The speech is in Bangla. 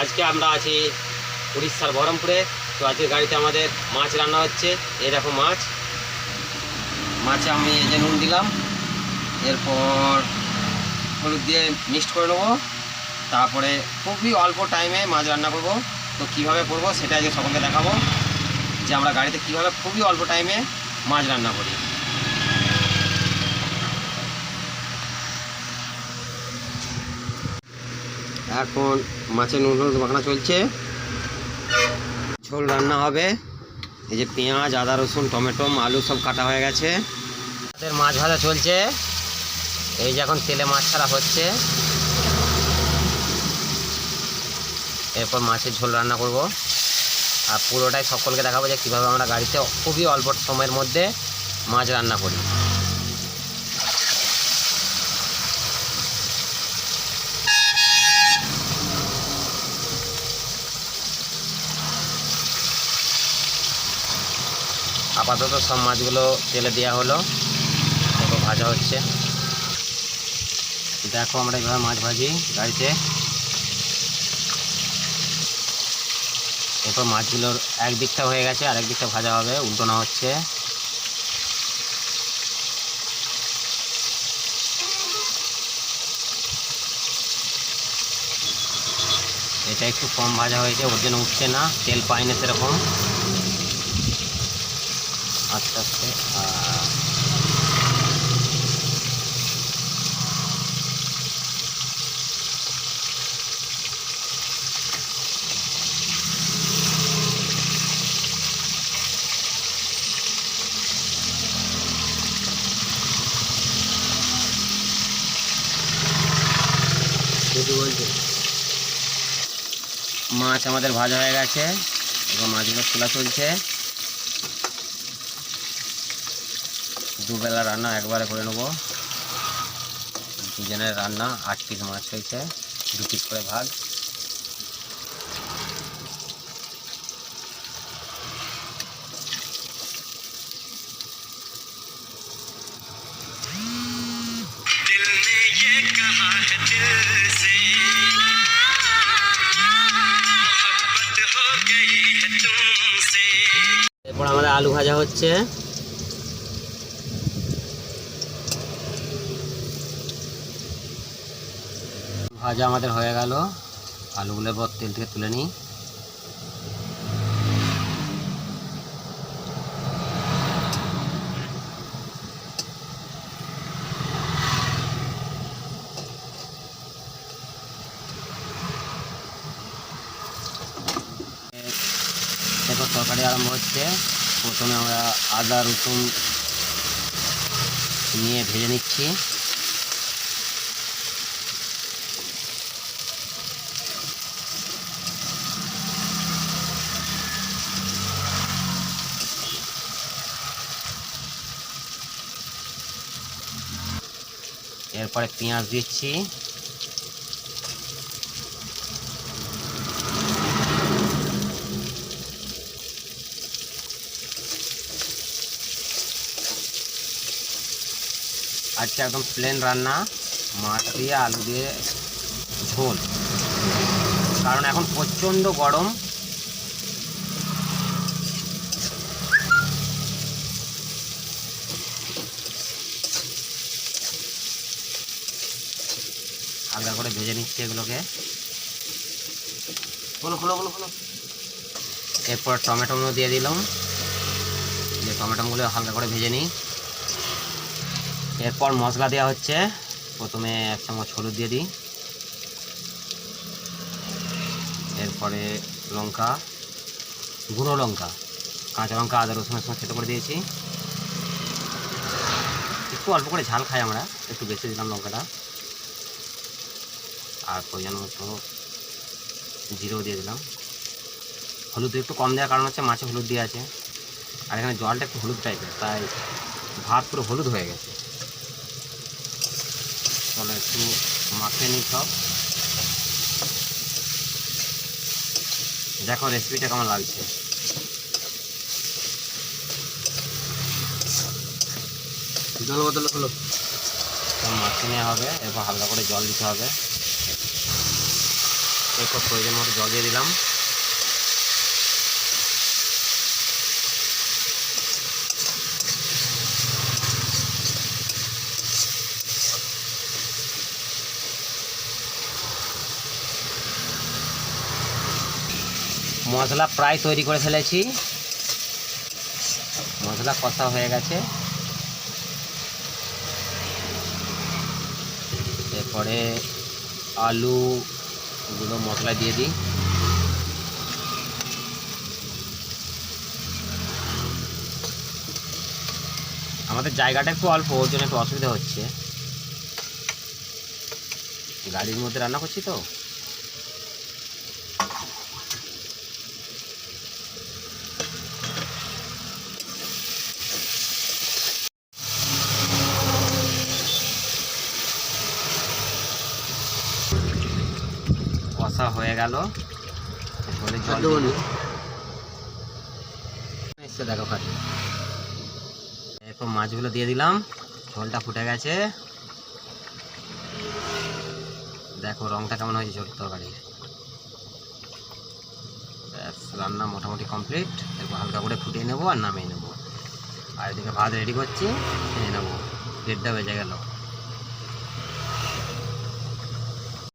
আজকে আমরা আছি উড়িষ্যার বহরমপুরে। তো আজকে গাড়িতে আমাদের মাছ রান্না হচ্ছে। এই দেখো মাছ। মাছে আমি এই যে নুন দিলাম। এরপর হলুদ দিয়ে মিক্সড করে নেব। তারপরে খুবই অল্প টাইমে মাছ রান্না করব। তো কীভাবে করব সেটা আজকে সকলকে দেখাবো। যে আমরা গাড়িতে কীভাবে খুবই অল্প টাইমে মাছ রান্না করি। এখন মাছের নুন হলুদ মাখানা চলছে। ঝোল রান্না হবে। এই যে পেঁয়াজ, আদা, রসুন, টমেটো, আলু সব কাটা হয়ে গেছে। আমাদের মাছ ভাজা চলছে। এই যে এখন তেলে মাছ ছাড়া হচ্ছে। এরপর মাছের ঝোল রান্না করব। আর পুরোটাই সকলকে দেখাবো যে কীভাবে আমরা গাড়িতে খুবই অল্প সময়ের মধ্যে মাছ রান্না করি। আপাতত সব মাছগুলো তেলে দেওয়া হলো। এরপর ভাজা হচ্ছে। দেখো আমরা এইভাবে মাছ ভাজি গাড়িতে। এরপর মাছগুলোর এক দিকটা হয়ে গেছে আর এক দিকটা ভাজা হবে, উল্টোনা হচ্ছে। এটা একটু কম ভাজা হয়েছে, ওর জন্য উঠছে না, তেল পাই না সেরকম। আস্তে আস্তে মাছ আমাদের ভাজা হয়ে গেছে এবং মাছগুলো খোলা চলছে। দুবেলা রান্না একবারে করে নেব। দুজনের রান্না আট পিস মাছ হয়েছে দু পিস করে ভাগ এরপর আমাদের আলু ভাজা হচ্ছে। ভাজা আমাদের হয়ে গেল। আলুগুলো এবার তেল থেকে তুলে নিই। এরপর তরকারি আরম্ভ হচ্ছে। প্রথমে আমরা আদা, রসুন নিয়ে ভেজে নিচ্ছি। এরপরে পেঁয়াজ দিচ্ছি। আজকে একদম প্লেন রান্না, মাছ দিয়ে, আলু দিয়ে, ঝোল। কারণ এখন প্রচণ্ড গরম। হালকা করে ভেজে নিচ্ছি এগুলোকে। খোলো খোলো খোলো খোলো এরপর টমেটো দিয়ে দিলাম। যে টমেটোগুলো হালকা করে ভেজে নিই। এরপর মশলা দেওয়া হচ্ছে। প্রথমে এক চামচ হলুদ দিয়ে দিই। এরপরে লঙ্কা গুঁড়ো লঙ্কা কাঁচা লঙ্কা আদা রসুনের সঙ্গে সেটা করে দিয়েছি। একটু অল্প করে ঝাল খাই আমরা একটু বেশি দিলাম লঙ্কাটা। আর প্রয়োজন মতো জিরেও দিয়ে দিলাম। হলুদ একটু কম দেওয়ার কারণ হচ্ছে মাছে হলুদ দিয়ে আছে। আর এখানে জলটা একটু হলুদ টাইপের তাই ভাত পুরো হলুদ হয়ে গেছে। চলো একটু মাখিয়ে নিই সব। দেখো রেসিপিটা কেমন লাগছে। জল বোতল হলো মাখিয়ে নেওয়া হবে এরপর হালকা করে জল দিতে হবে। এরপর প্রয়োজন মতো জল দিয়ে দিলাম। মশলা প্রায় তৈরি করে ফেলেছি। মশলা কষা হয়ে গেছে। এরপরে আলু গুলো মশলা দিয়ে দিই। আমাদের জায়গাটা একটু অল্প, ওর জন্য একটু অসুবিধা হচ্ছে। গাড়ির মধ্যে রান্না করছি তো? কষা হয়ে গেল। দেখো খাটি এরপর মাছগুলো দিয়ে দিলাম। ঝোলটা ফুটে গেছে। দেখো রংটা কেমন হয়েছে ছোট তরকারির ব্যাস রান্না মোটামুটি কমপ্লিট। এরপর হালকা করে ফুটিয়ে নেব আর নামিয়ে নেব। আর এদিকে ভাত রেডি করছি খেয়ে নেব। দেড়টা বেজে গেল।